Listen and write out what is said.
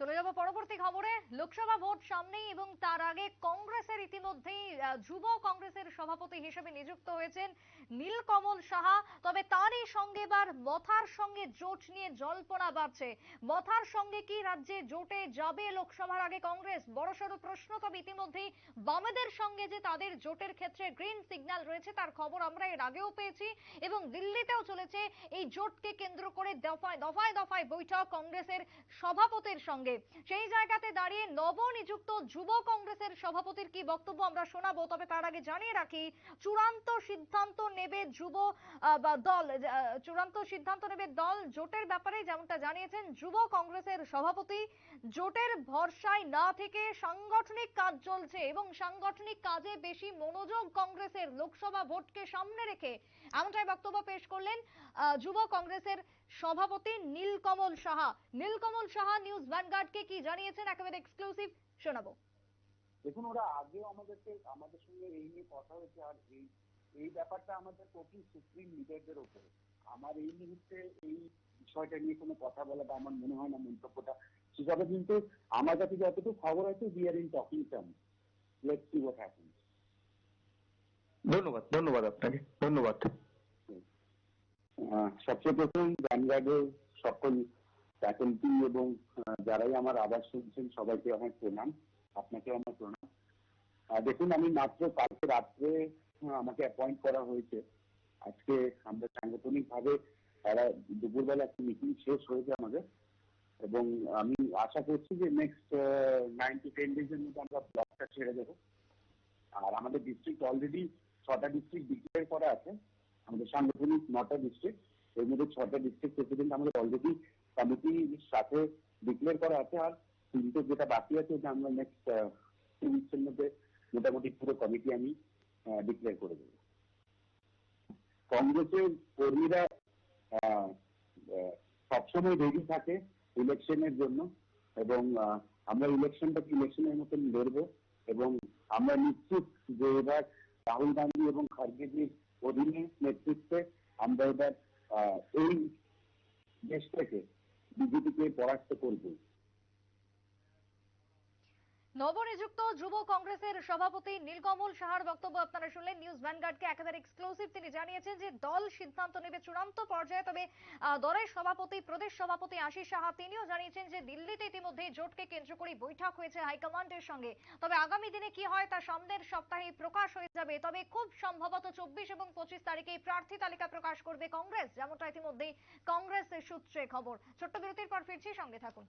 চলে যাব পরবর্তী খবরে। লোকসভা ভোট সামনেই এবং তার আগে কংগ্রেসের ইতিমধ্যেই যুব কংগ্রেসের সভাপতি হিসেবে নিযুক্ত হয়েছেন নীলকমল সাহা। তবে তারই সঙ্গে এবার মথার সঙ্গে জোট নিয়ে জল্পনা বাড়ছে। মথার সঙ্গে কি রাজ্যে জোটে যাবে লোকসভার আগে কংগ্রেস? বড়সড় প্রশ্ন, তবে ইতিমধ্যেই বামেদের সঙ্গে যে তাদের জোটের ক্ষেত্রে গ্রিন সিগন্যাল রয়েছে, তার খবর আমরা এর আগেও পেয়েছি এবং দিল্লিতেও চলেছে এই জোটকে কেন্দ্র করে দফায় দফায় দফায় বৈঠক কংগ্রেসের সভাপতির সঙ্গে। সেই জায়গাতে দাঁড়িয়ে নবনিযুক্ত যুব কংগ্রেসের সভাপতির কি বক্তব্য আমরা শোনাবো? তবে তার আগে জানিয়ে রাখি, চূড়ান্ত সিদ্ধান্ত নেবে যুব দল চূড়ান্ত সিদ্ধান্ত নেবে দল জোটের ব্যাপারে যেমনটা জানিয়েছেন যুব কংগ্রেসের সভাপতি। জোটের ভরসায় না থেকে সাংগঠনিক কাজ চলছে এবং সাংগঠনিক কাজে বেশি মনোযোগ কংগ্রেসের লোকসভা ভোটকে সামনে রেখে এমনটাই বক্তব্য পেশ করলেন যুব কংগ্রেসের সভাপতি নীলকমল সাহা। নীলকমল সাহা নিউজ ভ্যানগার্ডকে কি জানিয়েছেন? একেবারে এক্সক্লুসিভ শোনাবো। দেখুন ওরা আগেও আমাদেরকে আমাদের সঙ্গে এই নিয়ে কথা হয়েছে আর এই এই ব্যাপারটা আমাদের টোটাল সুপ্রিম লিডারদের ওপরে। আমার এই মুহূর্তে এই বিষয়টা নিয়ে কোনো কথা বলা বা আমার মনে হয় না মন্তব্যটা সেভাবে কিন্তু আমার কাছে যতটুকু খবর আছে we are in talking term let's see what happens ধন্যবাদ ধন্যবাদ আপনাকে। ধন্যবাদ। সবচেয়ে প্রথম ভ্যানগার্ডের সকল ফ্যাকাল্টি এবং যারাই আমার আবাস শুনছেন সবাইকে আমার প্রণাম। আপনাকে আমার প্রণাম। দেখুন, আমি মাত্র কালকে রাত্রে আমাকে অ্যাপয়েন্ট করা হয়েছে। আজকে আমরা সাংগঠনিকভাবে, তারা দুপুরবেলা একটা মিটিং শেষ হয়েছে আমাদের। এবং আমি আশা করছি যে নেক্সট নাইন টু টেন ডেজের মধ্যে আমরা ব্লকটা ছেড়ে দেবো। আর আমাদের ডিস্ট্রিক্ট অলরেডি ছটা ডিস্ট্রিক্ট ডিক্লেয়ার করা আছে। আমাদের সাংগঠনিক নটা ডিস্ট্রিক্ট এর মধ্যে ছটা ডিস্ট্রিক্ট প্রেসিডেন্ট আমাদের অলরেডি কমিটির সাথে ডিক্লেয়ার করা আছে আর তিনটে যেটা বাকি আছে ওটা আমরা নেক্সট টু উইকসের মধ্যে মোটামুটি পুরো কমিটি আমি ডিক্লেয়ার করে দেবো। কংগ্রেসের কর্মীরা সবসময় রেডি থাকে ইলেকশনের জন্য এবং আমরা ইলেকশনটাকে ইলেকশনের মতন লড়বো এবং আমরা নিশ্চিত যে এবার রাহুল গান্ধী এবং খার্গেজির ordinance makes it নবনিযুক্ত যুব কংগ্রেসের সভাপতি নীলকমল সাহার বক্তব্য আপনারা শুনলেন। নিউজ ভ্যানগার্ডকে একেবারে এক্সক্লুসিভ তিনি জানিয়েছেন যে দল সিদ্ধান্ত নেবে চূড়ান্ত পর্যায়ে। তবে দলের সভাপতি, প্রদেশ সভাপতি আশিস সাহা তিনিও জানিয়েছেন যে দিল্লিতে ইতিমধ্যে জোটকে কেন্দ্র করে বৈঠক হয়েছে হাইকমান্ডের সঙ্গে। তবে আগামী দিনে কি হয় তা সামনের সপ্তাহে প্রকাশ হয়ে যাবে। তবে খুব সম্ভবত চব্বিশ এবং পঁচিশ তারিখে প্রার্থী তালিকা প্রকাশ করবে কংগ্রেস, যেমনটা ইতিমধ্যেই কংগ্রেসের সূত্রে খবর। ছোট্ট বিরতির পর ফিরছি, সঙ্গে থাকুন।